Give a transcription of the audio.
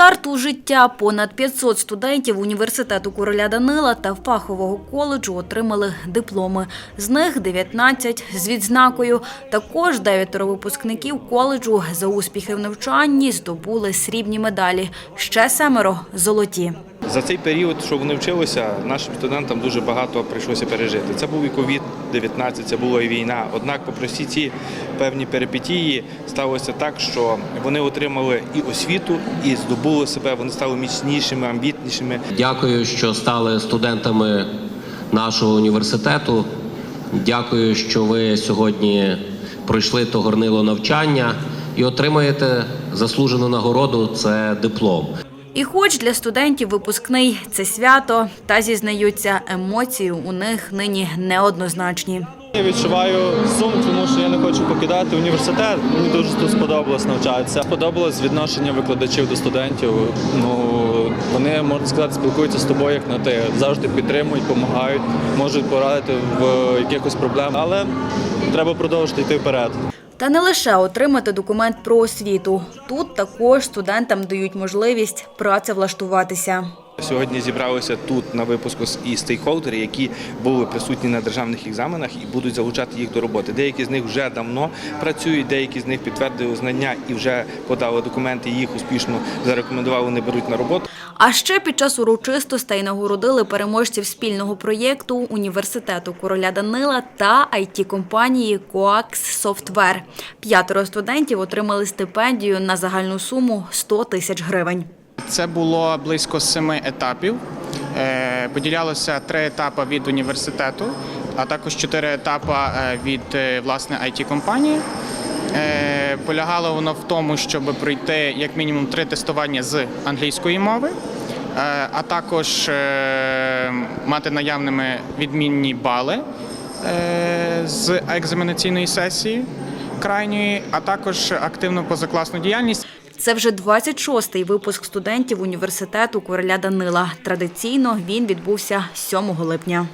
Старт у життя понад 500 студентів університету короля Данила та фахового коледжу отримали дипломи. З них 19 з відзнакою. Також дев'ятеро випускників коледжу за успіхи в навчанні здобули срібні медалі. Ще семеро золоті. За цей період, що вони вчилися, нашим студентам дуже багато прийшлося пережити. Це був і ковід-19, це була і війна. Однак, попри всі ці певні перипетії, сталося так, що вони отримали і освіту, і здобули себе. Вони стали міцнішими, амбітнішими. Дякую, що стали студентами нашого університету. Дякую, що ви сьогодні пройшли то горнило навчання і отримаєте заслужену нагороду це диплом. І хоч для студентів випускний це свято, та зізнаються, емоції у них нині неоднозначні. Я відчуваю сум, тому що я не хочу покидати університет. Мені дуже тут сподобалось навчатися. Сподобалось відношення викладачів до студентів. Ну вони можна сказати, спілкуються з тобою як на ти. Завжди підтримують, допомагають, можуть порадити в якихось проблемах. Але треба продовжити йти вперед. Та не лише отримати документ про освіту. Тут також студентам дають можливість працевлаштуватися. Сьогодні зібралися тут на випуску і стейкхолдери, які були присутні на державних екзаменах і будуть залучати їх до роботи. Деякі з них вже давно працюють, деякі з них підтвердили знання і вже подали документи. Їх успішно зарекомендували, не беруть на роботу. А ще під час урочистостей нагородили переможців спільного проєкту університету короля Данила та it компанії Coax Software. П'ятеро студентів отримали стипендію на загальну суму 100 тисяч гривень. Це було близько семи етапів. Е, Поділялося три етапи від університету, а також чотири етапи е, від е, власне it компанії. Е, Полягало воно в тому, щоб пройти як мінімум три тестування з англійської мови, е, а також е, мати наявними відмінні бали е, з екзаменаційної сесії крайньої, а також активну позакласну діяльність. Це вже 26-й випуск студентів університету короля Данила. Традиційно він відбувся 7 липня.